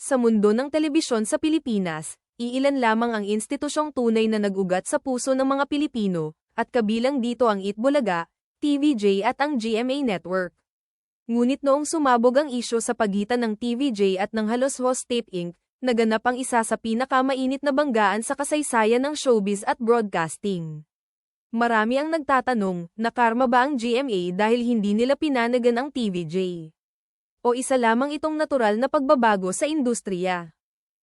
Sa mundo ng telebisyon sa Pilipinas, iilan lamang ang institusyong tunay na nag-ugat sa puso ng mga Pilipino, at kabilang dito ang Itbulaga, TVJ at ang GMA Network. Ngunit noong sumabog ang isyo sa pagitan ng TVJ at ng Halos Host Tape Inc., naganap ang isa sa pinakamainit na banggaan sa kasaysayan ng showbiz at broadcasting. Marami ang nagtatanong, na karma ba ang GMA dahil hindi nila pinanagan ang TVJ? O isa lamang itong natural na pagbabago sa industriya.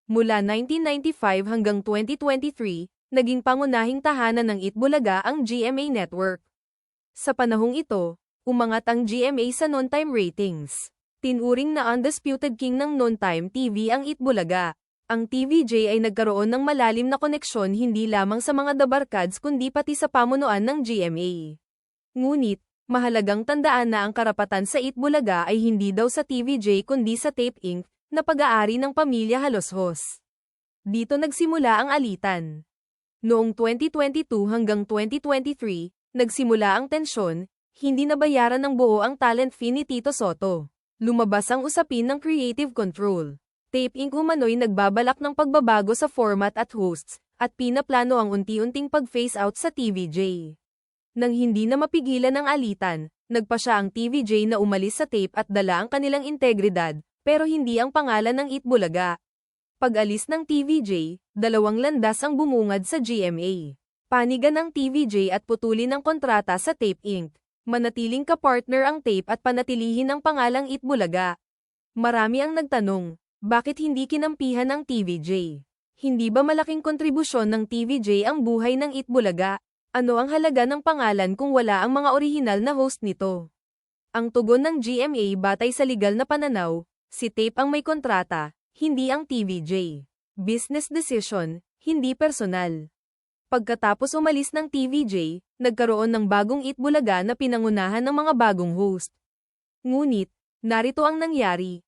Mula 1995 hanggang 2023, naging pangunahing tahanan ng Itbulaga ang GMA Network. Sa panahong ito, umangat ang GMA sa non-time ratings. Tinuring na undisputed king ng non-time TV ang Itbulaga. Ang TVJ ay nagkaroon ng malalim na koneksyon hindi lamang sa mga dabarkads kundi pati sa pamunuan ng GMA. Ngunit, mahalagang tandaan na ang karapatan sa Itbulaga ay hindi daw sa TVJ kundi sa Tape Inc., na pag-aari ng pamilya Haloshos. Dito nagsimula ang alitan. Noong 2022 hanggang 2023, nagsimula ang tensyon, hindi nabayaran ng buo ang talent fee ni Tito Soto. Lumabas ang usapin ng creative control. Tape Inc. umano'y nagbabalak ng pagbabago sa format at hosts, at pinaplano ang unti-unting pag-phase out sa TVJ. Nang hindi na mapigilan ang alitan, nagpa siya ang TVJ na umalis sa tape at dala ang kanilang integridad, pero hindi ang pangalan ng Itbulaga. Pag-alis ng TVJ, dalawang landas ang bumungad sa GMA. Panigan ng TVJ at putulin ang kontrata sa Tape Inc. Manatiling ka-partner ang tape at panatilihin ang pangalang Itbulaga. Marami ang nagtanong, bakit hindi kinampihan ng TVJ? Hindi ba malaking kontribusyon ng TVJ ang buhay ng Itbulaga? Ano ang halaga ng pangalan kung wala ang mga orihinal na host nito? Ang tugon ng GMA batay sa legal na pananaw, si Tape ang may kontrata, hindi ang TVJ. Business decision, hindi personal. Pagkatapos umalis ng TVJ, nagkaroon ng bagong Itbulaga na pinangunahan ng mga bagong host. Ngunit, narito ang nangyari.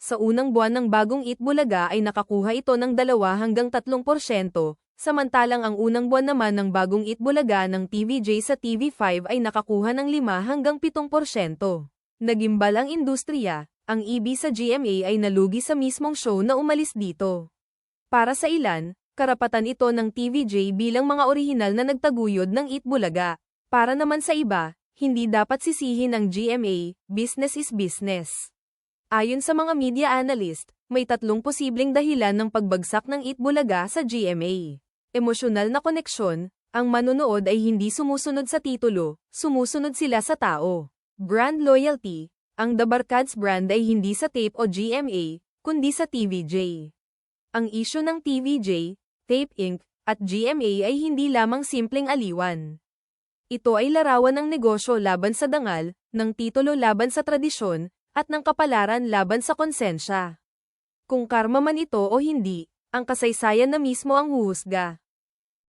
Sa unang buwan ng bagong Itbulaga ay nakakuha ito ng 2 hanggang 3 porsyento, Samantalang ang unang buwan naman ng bagong Itbulaga ng TVJ sa TV5 ay nakakuha ng 5 hanggang 7%. Nagimbal ang industriya, ang EB sa GMA ay nalugi sa mismong show na umalis dito. Para sa ilan, karapatan ito ng TVJ bilang mga orihinal na nagtaguyod ng Itbulaga. Para naman sa iba, hindi dapat sisihin ng GMA, business is business. Ayon sa mga media analyst, may tatlong posibleng dahilan ng pagbagsak ng Itbulaga sa GMA emosyonal na koneksyon, ang manonood ay hindi sumusunod sa titulo, sumusunod sila sa tao. Brand loyalty, ang The Barkads brand ay hindi sa tape o GMA, kundi sa TVJ. Ang isyo ng TVJ, Tape Inc., at GMA ay hindi lamang simpleng aliwan. Ito ay larawan ng negosyo laban sa dangal, ng titulo laban sa tradisyon, at ng kapalaran laban sa konsensya. Kung karma man ito o hindi, ang kasaysayan na mismo ang huhusga.